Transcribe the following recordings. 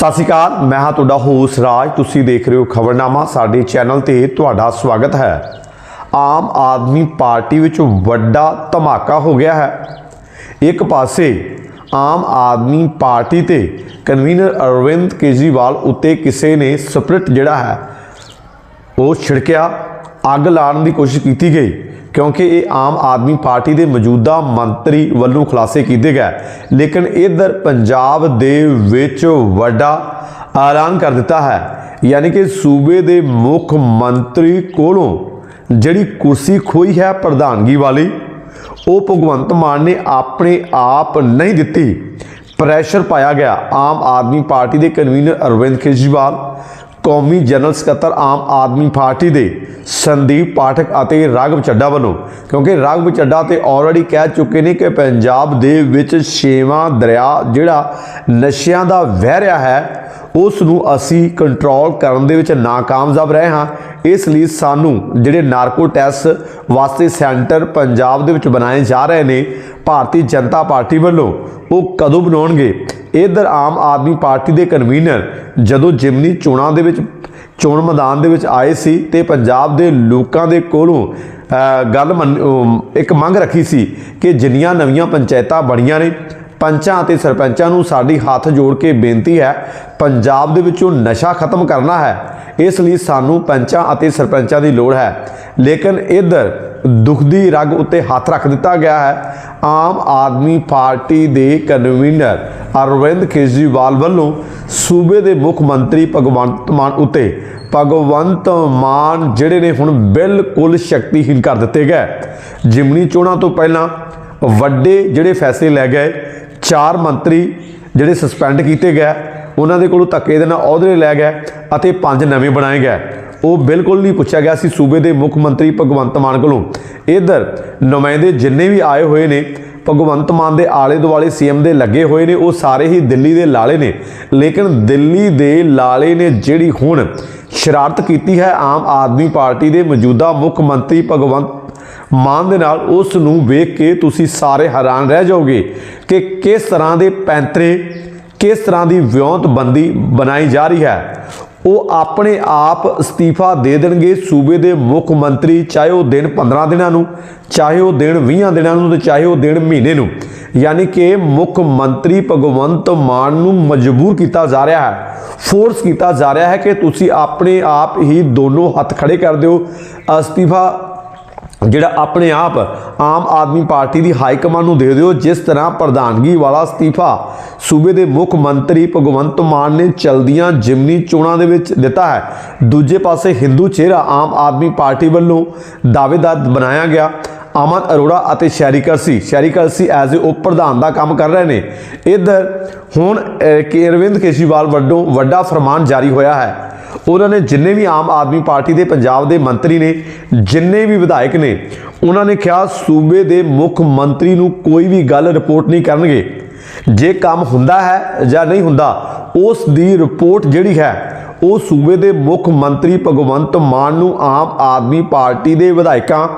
ਸਤਿ ਸ਼੍ਰੀ ਅਕਾਲ, ਮੈਂ ਹਾਂ ਤੁਹਾਡਾ ਹੋਸ ਰਾਜ। ਤੁਸੀਂ ਦੇਖ ਰਹੇ ਹੋ ਖਬਰਨਾਮਾ, ਸਾਡੇ ਚੈਨਲ ਤੇ ਤੁਹਾਡਾ ਸਵਾਗਤ ਹੈ। ਆਮ ਆਦਮੀ ਪਾਰਟੀ ਵਿੱਚ ਵੱਡਾ ਧਮਾਕਾ ਹੋ ਗਿਆ ਹੈ। ਇੱਕ ਪਾਸੇ ਆਮ ਆਦਮੀ ਪਾਰਟੀ ਤੇ ਕਨਵੀਨਰ ਅਰਵਿੰਦ ਕੇਜਰੀਵਾਲ ਉੱਤੇ ਕਿਸੇ ਨੇ ਸਪਰਿਟ ਜਿਹੜਾ ਹੈ, ਉਹ ਛਿੜਕਿਆ, ਅੱਗ ਲਾਉਣ ਦੀ ਕੋਸ਼ਿਸ਼ ਕੀਤੀ ਗਈ। ਕਿਉਂਕਿ ਇਹ ਆਮ ਆਦਮੀ ਪਾਰਟੀ ਦੇ ਮੌਜੂਦਾ ਮੰਤਰੀ ਵੱਲੋਂ ਖੁਲਾਸੇ ਕੀਤੇ ਗਏ। ਲੇਕਿਨ ਇਧਰ ਪੰਜਾਬ ਦੇ ਵਿੱਚ ਵੱਡਾ ਐਲਾਨ ਕਰ ਦਿੱਤਾ ਹੈ। ਯਾਨੀ ਕਿ ਸੂਬੇ ਦੇ ਮੁੱਖ ਮੰਤਰੀ ਕੋਲੋਂ ਜਿਹੜੀ ਕੁਰਸੀ ਖੋਈ ਹੈ ਪ੍ਰਧਾਨਗੀ ਵਾਲੀ, ਉਹ ਭਗਵੰਤ ਮਾਨ ਨੇ ਆਪਣੇ ਆਪ ਨਹੀਂ ਦਿੱਤੀ। ਪ੍ਰੈਸ਼ਰ ਪਾਇਆ ਗਿਆ। ਆਮ ਆਦਮੀ ਪਾਰਟੀ ਦੇ ਕਨਵੀਨਰ ਅਰਵਿੰਦ ਕੇਜਰੀਵਾਲ ਕੌਮੀ ਜਨਰਲ ਸਕੱਤਰ ਆਮ ਆਦਮੀ ਪਾਰਟੀ ਦੇ ਸੰਦੀਪ ਪਾਠਕ ਅਤੇ ਰਾਘਵ ਚੱਡਾ ਵੱਲੋਂ, ਕਿਉਂਕਿ ਰਾਘਵ ਚੱਡਾ ਤੇ ਆਲਰੇਡੀ ਕਹਿ ਚੁੱਕੇ ਨੇ ਕਿ ਪੰਜਾਬ ਦੇ ਵਿੱਚ ਛੇਵਾਂ ਦਰਿਆ ਜਿਹੜਾ ਨਸ਼ਿਆਂ ਦਾ ਵਹਿ ਰਿਹਾ ਹੈ ਉਸ ਨੂੰ ਅਸੀਂ ਕੰਟਰੋਲ ਕਰਨ ਦੇ ਵਿੱਚ ਨਾਕਾਮਯਾਬ ਰਹੇ ਹਾਂ। ਇਸ ਲਈ ਸਾਨੂੰ ਜਿਹੜੇ ਨਾਰਕੋ ਟੈਸਟ ਵਾਸਤੇ ਸੈਂਟਰ ਪੰਜਾਬ ਦੇ ਵਿੱਚ ਬਣਾਏ ਜਾ ਰਹੇ ਨੇ, ਭਾਰਤੀ ਜਨਤਾ ਪਾਰਟੀ ਵੱਲੋਂ ਉਹ ਕਦੋਂ ਬਣਾਉਣਗੇ? ਇਧਰ ਆਮ ਆਦਮੀ ਪਾਰਟੀ ਦੇ ਕਨਵੀਨਰ ਜਦੋਂ ਜਿਮਨੀ ਚੋਣਾਂ ਦੇ ਵਿੱਚ, ਚੋਣ ਮੈਦਾਨ ਦੇ ਵਿੱਚ ਆਏ ਸੀ ਤੇ ਪੰਜਾਬ ਦੇ ਲੋਕਾਂ ਦੇ ਕੋਲੋਂ ਗੱਲ ਮੰਨ- ਇੱਕ ਮੰਗ ਰੱਖੀ ਸੀ ਕਿ ਜਿੰਨੀਆਂ ਨਵੀਆਂ ਪੰਚਾਇਤਾਂ ਬਣੀਆਂ ਨੇ, ਪੰਚਾਂ ਅਤੇ ਸਰਪੰਚਾਂ ਨੂੰ ਸਾਡੀ ਹੱਥ ਜੋੜ ਕੇ ਬੇਨਤੀ ਹੈ, ਪੰਜਾਬ ਦੇ ਵਿੱਚੋਂ ਨਸ਼ਾ ਖਤਮ ਕਰਨਾ ਹੈ। ਇਸ ਲਈ ਸਾਨੂੰ ਪੰਚਾਂ ਅਤੇ ਸਰਪੰਚਾਂ ਦੀ ਲੋੜ ਹੈ। ਲੇਕਿਨ ਇਧਰ ਦੁਖਦੀ ਰਗ ਉੱਤੇ ਹੱਥ ਰੱਖ ਦਿੱਤਾ ਗਿਆ ਹੈ। ਆਮ ਆਦਮੀ ਪਾਰਟੀ ਦੇ ਕਨਵੀਨਰ ਅਰਵਿੰਦ ਕੇਜਰੀਵਾਲ ਵੱਲੋਂ ਸੂਬੇ ਦੇ ਮੁੱਖ ਮੰਤਰੀ ਭਗਵੰਤ ਮਾਨ ਉੱਤੇ ਭਗਵੰਤ ਮਾਨ ਜਿਹੜੇ ਨੇ ਹੁਣ ਬਿਲਕੁਲ ਸ਼ਕਤੀਹੀਨ ਕਰ ਦਿੱਤੇ ਗਏ। ਜਿਮਨੀ ਚੋਣਾਂ ਤੋਂ ਪਹਿਲਾਂ ਵੱਡੇ ਜਿਹੜੇ ਫੈਸਲੇ ਲੈ ਗਏ, ਚਾਰ ਮੰਤਰੀ ਜਿਹੜੇ ਸਸਪੈਂਡ ਕੀਤੇ ਗਏ, ਉਹਨਾਂ ਦੇ ਕੋਲੋਂ ਧੱਕੇ ਦੇ ਨਾਲ ਅਹੁਦੇ ਲੈ ਗਏ ਅਤੇ ਪੰਜ ਨਵੇਂ ਬਣਾਏ ਗਏ। ਉਹ ਬਿਲਕੁਲ ਨਹੀਂ ਪੁੱਛਿਆ ਗਿਆ ਸੀ ਸੂਬੇ ਦੇ ਮੁੱਖ ਮੰਤਰੀ ਭਗਵੰਤ ਮਾਨ ਕੋਲੋਂ। ਇਧਰ ਨੁਮਾਇੰਦੇ ਜਿੰਨੇ ਵੀ ਆਏ ਹੋਏ ਨੇ, ਭਗਵੰਤ ਮਾਨ ਦੇ ਆਲੇ ਦੁਆਲੇ ਸੀਐਮ ਦੇ ਲੱਗੇ ਹੋਏ ਨੇ, ਉਹ ਸਾਰੇ ਹੀ ਦਿੱਲੀ ਦੇ ਲਾਲੇ ਨੇ। ਲੇਕਿਨ ਦਿੱਲੀ ਦੇ ਲਾਲੇ ਨੇ ਜਿਹੜੀ ਹੁਣ ਸ਼ਰਾਰਤ ਕੀਤੀ ਹੈ ਆਮ ਆਦਮੀ ਪਾਰਟੀ ਦੇ ਮੌਜੂਦਾ ਮੁੱਖ ਮੰਤਰੀ ਭਗਵੰਤ ਮਾਨ ਦੇ ਨਾਲ, ਉਸ ਨੂੰ ਵੇਖ ਕੇ ਤੁਸੀਂ ਸਾਰੇ ਹੈਰਾਨ ਰਹਿ ਜਾਓਗੇ ਕਿ ਕਿਸ ਤਰ੍ਹਾਂ ਦੇ ਪੈਂਤਰੇ, ਕਿਸ ਤਰ੍ਹਾਂ ਦੀ ਵਿਉਂਤਬੰਦੀ ਬਣਾਈ ਜਾ ਰਹੀ ਹੈ। ਉਹ ਆਪਣੇ ਆਪ ਅਸਤੀਫਾ ਦੇ ਦੇਣਗੇ ਸੂਬੇ ਦੇ ਮੁੱਖ ਮੰਤਰੀ, ਚਾਹੇ ਉਹ ਦਿਨ 15 ਦਿਨਾਂ ਨੂੰ, ਚਾਹੇ ਉਹ ਦਿਨ 20 ਦਿਨਾਂ ਨੂੰ ਤੇ ਚਾਹੇ ਉਹ ਦਿਨ ਮਹੀਨੇ ਨੂੰ। ਯਾਨੀ ਕਿ ਮੁੱਖ ਮੰਤਰੀ ਭਗਵੰਤ ਮਾਨ ਨੂੰ ਮਜਬੂਰ ਕੀਤਾ ਜਾ ਰਿਹਾ ਹੈ ਫੋਰਸ ਕੀਤਾ ਜਾ ਰਿਹਾ ਹੈ ਕਿ ਤੁਸੀਂ ਆਪਣੇ ਆਪ ਹੀ ਦੋਨੋਂ ਹੱਥ ਖੜੇ ਕਰ ਦਿਓ। ਅਸਤੀਫਾ ਜਿਹੜਾ ਆਪਣੇ ਆਪ ਆਮ ਆਦਮੀ ਪਾਰਟੀ ਦੀ ਹਾਈ ਕਮਾਂਡ ਨੂੰ ਦੇ ਦਿਓ, ਜਿਸ ਤਰ੍ਹਾਂ ਪ੍ਰਧਾਨਗੀ ਵਾਲਾ ਅਸਤੀਫਾ ਸੂਬੇ ਦੇ ਮੁੱਖ ਮੰਤਰੀ ਭਗਵੰਤ ਮਾਨ ਨੇ ਚਲਦੀਆਂ ਜਿਮਨੀ ਚੋਣਾਂ ਦੇ ਵਿੱਚ ਦਿੱਤਾ ਹੈ। ਦੂਜੇ ਪਾਸੇ ਹਿੰਦੂ ਚਿਹਰਾ ਆਮ ਆਦਮੀ ਪਾਰਟੀ ਵੱਲੋਂ ਦਾਅਵੇਦਾਰ ਬਣਾਇਆ ਗਿਆ। ਅਮਨ ਅਰੋੜਾ ਅਤੇ ਸ਼ੈਰੀ ਕਰਸੀ ਸ਼ੈਰੀ ਕਰਸੀ ਐਜ਼ ਅ ਉਪ ਪ੍ਰਧਾਨ ਦਾ ਕੰਮ ਕਰ ਰਹੇ ਨੇ। ਇਧਰ ਹੁਣ ਅਰਵਿੰਦ ਕੇਜਰੀਵਾਲ ਵੱਲੋਂ ਵੱਡਾ ਫਰਮਾਨ ਜਾਰੀ ਹੋਇਆ ਹੈ। ਉਹਨਾਂ ਨੇ ਜਿੰਨੇ ਵੀ ਆਮ ਆਦਮੀ ਪਾਰਟੀ ਦੇ ਪੰਜਾਬ ਦੇ ਮੰਤਰੀ ਨੇ, ਜਿੰਨੇ ਵੀ ਵਿਧਾਇਕ ਨੇ, ਉਹਨਾਂ ਨੇ ਕਿਹਾ ਸੂਬੇ ਦੇ ਮੁੱਖ ਮੰਤਰੀ ਨੂੰ ਕੋਈ ਵੀ ਗੱਲ ਰਿਪੋਰਟ ਨਹੀਂ ਕਰਨਗੇ। ਜੇ ਕੰਮ ਹੁੰਦਾ ਹੈ ਜਾਂ ਨਹੀਂ ਹੁੰਦਾ ਉਸ ਦੀ ਰਿਪੋਰਟ ਜਿਹੜੀ ਹੈ, ਉਹ ਸੂਬੇ ਦੇ ਮੁੱਖ ਮੰਤਰੀ ਭਗਵੰਤ ਮਾਨ ਨੂੰ ਆਮ ਆਦਮੀ ਪਾਰਟੀ ਦੇ ਵਿਧਾਇਕਾਂ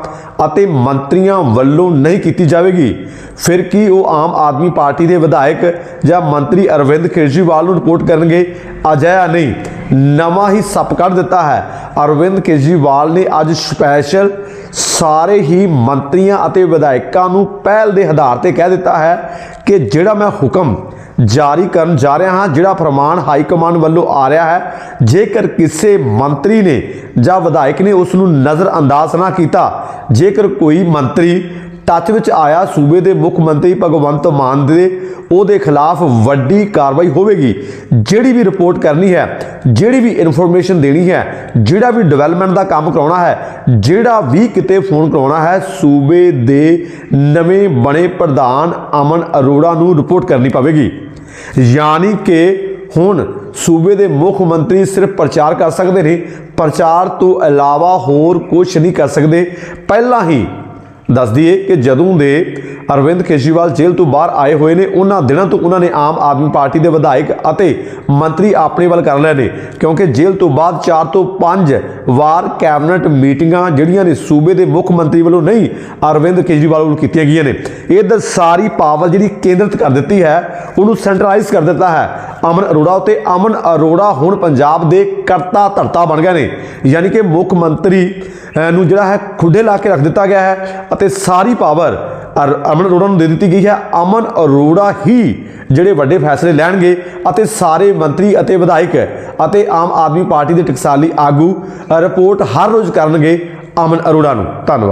ਅਤੇ ਮੰਤਰੀਆਂ ਵੱਲੋਂ ਨਹੀਂ ਕੀਤੀ ਜਾਵੇਗੀ। ਫਿਰ ਕੀ ਉਹ ਆਮ ਆਦਮੀ ਪਾਰਟੀ ਦੇ ਵਿਧਾਇਕ ਜਾਂ ਮੰਤਰੀ ਅਰਵਿੰਦ ਕੇਜਰੀਵਾਲ ਨੂੰ ਰਿਪੋਰਟ ਕਰਨਗੇ? ਅਜਿਹਾ ਨਹੀਂ। ਨਵਾਂ ਹੀ ਸੱਪ ਕੱਢ ਦਿੱਤਾ ਹੈ। ਅਰਵਿੰਦ ਕੇਜਰੀਵਾਲ ਨੇ ਅੱਜ ਸਪੈਸ਼ਲ ਸਾਰੇ ਹੀ ਮੰਤਰੀਆਂ ਅਤੇ ਵਿਧਾਇਕਾਂ ਨੂੰ ਪਹਿਲ ਦੇ ਆਧਾਰ ਤੇ ਕਹਿ ਦਿੱਤਾ ਹੈ ਕਿ ਜਿਹੜਾ ਮੈਂ ਹੁਕਮ ਜਾਰੀ ਕਰਨ ਜਾ ਰਿਹਾ ਹਾਂ, ਜਿਹੜਾ ਫਰਮਾਨ ਹਾਈ ਕਮਾਂਡ ਵੱਲੋਂ ਆ ਰਿਹਾ ਹੈ। ਜੇਕਰ ਕਿਸੇ ਮੰਤਰੀ ਨੇ ਜਾਂ ਵਿਧਾਇਕ ਨੇ ਉਸ ਨੂੰ ਨਜ਼ਰ ਅੰਦਾਜ਼ ਨਾ ਕੀਤਾ, ਜੇਕਰ ਕੋਈ ਮੰਤਰੀ ਟੱਚ ਵਿੱਚ ਆਇਆ, ਸੂਬੇ ਦੇ ਮੁੱਖ ਮੰਤਰੀ ਭਗਵੰਤ ਮਾਨ ਦੇ, ਉਹਦੇ ਖਿਲਾਫ ਵੱਡੀ ਕਾਰਵਾਈ ਹੋਵੇਗੀ। ਜਿਹੜੀ ਵੀ ਰਿਪੋਰਟ ਕਰਨੀ ਹੈ, ਜਿਹੜੀ ਵੀ ਇਨਫੋਰਮੇਸ਼ਨ ਦੇਣੀ ਹੈ, ਜਿਹੜਾ ਵੀ ਡਿਵੈਲਪਮੈਂਟ ਦਾ ਕੰਮ ਕਰਾਉਣਾ ਹੈ, ਜਿਹੜਾ ਵੀ ਕਿਤੇ ਫੋਨ ਕਰਾਉਣਾ ਹੈ, ਸੂਬੇ ਦੇ ਨਵੇਂ ਬਣੇ ਪ੍ਰਧਾਨ ਅਮਨ ਅਰੋੜਾ ਨੂੰ ਰਿਪੋਰਟ ਕਰਨੀ ਪਵੇਗੀ। ਯਾਨੀ ਕਿ ਹੁਣ ਸੂਬੇ ਦੇ ਮੁੱਖ ਮੰਤਰੀ ਸਿਰਫ ਪ੍ਰਚਾਰ ਕਰ ਸਕਦੇ ਨੇ। ਪ੍ਰਚਾਰ ਤੋਂ ਇਲਾਵਾ ਹੋਰ ਕੁਝ ਨਹੀਂ ਕਰ ਸਕਦੇ। ਪਹਿਲਾਂ ਹੀ ਦੱਸ ਦਈਏ ਕਿ ਜਦੋਂ ਦੇ ਅਰਵਿੰਦ ਕੇਜਰੀਵਾਲ ਜੇਲ੍ਹ ਤੋਂ ਬਾਹਰ ਆਏ ਹੋਏ ਨੇ, ਉਹਨਾਂ ਦਿਨਾਂ ਤੋਂ ਉਹਨਾਂ ਨੇ ਆਮ ਆਦਮੀ ਪਾਰਟੀ ਦੇ ਵਿਧਾਇਕ ਅਤੇ ਮੰਤਰੀ ਆਪਣੇ ਵੱਲ ਕਰ ਲਏ ਨੇ, ਕਿਉਂਕਿ ਜੇਲ੍ਹ ਤੋਂ ਬਾਅਦ 4 ਤੋਂ 5 ਵਾਰ ਕੈਬਨਿਟ ਮੀਟਿੰਗਾਂ ਜਿਹੜੀਆਂ ਨੇ ਸੂਬੇ ਦੇ ਮੁੱਖ ਮੰਤਰੀ ਵੱਲੋਂ ਨਹੀਂ, ਅਰਵਿੰਦ ਕੇਜਰੀਵਾਲ ਵੱਲੋਂ ਕੀਤੀਆਂ ਗਈਆਂ ਨੇ। ਇਹ ਸਾਰੀ ਪਾਵਰ ਜਿਹੜੀ ਕੇਂਦਰਿਤ ਕਰ ਦਿੱਤੀ ਹੈ, ਉਹਨੂੰ ਸੈਂਟਰਲਾਈਜ਼ ਕਰ ਦਿੱਤਾ ਹੈ। ਅਮਨ ਅਰੋੜਾ ਉਤੇ ਅਮਨ ਅਰੋੜਾ ਹੁਣ ਪੰਜਾਬ ਦੇ ਕਰਤਾ ਧਰਤਾ ਬਣ ਗਏ ਨੇ, ਯਾਨੀ ਕਿ ਮੁੱਖ ਮੰਤਰੀ ਨੂੰ ਜਿਹੜਾ ਹੈ ਖੁੱਡੇ ਲਾ ਕੇ ਰੱਖ ਦਿੱਤਾ ਗਿਆ ਹੈ ਅਤੇ ਸਾਰੀ ਪਾਵਰ ਅਰ- ਅਮਨ ਅਰੋੜਾ ਨੂੰ ਦੇ ਦਿੱਤੀ ਗਈ ਹੈ। ਅਮਨ ਅਰੋੜਾ ਹੀ ਜਿਹੜੇ ਵੱਡੇ ਫੈਸਲੇ ਲੈਣਗੇ ਅਤੇ ਸਾਰੇ ਮੰਤਰੀ ਅਤੇ ਵਿਧਾਇਕ ਅਤੇ ਆਮ ਆਦਮੀ ਪਾਰਟੀ ਦੇ ਟਕਸਾਲੀ ਆਗੂ ਰਿਪੋਰਟ ਹਰ ਰੋਜ਼ ਕਰਨਗੇ ਅਮਨ ਅਰੋੜਾ ਨੂੰ। ਧੰਨਵਾਦ।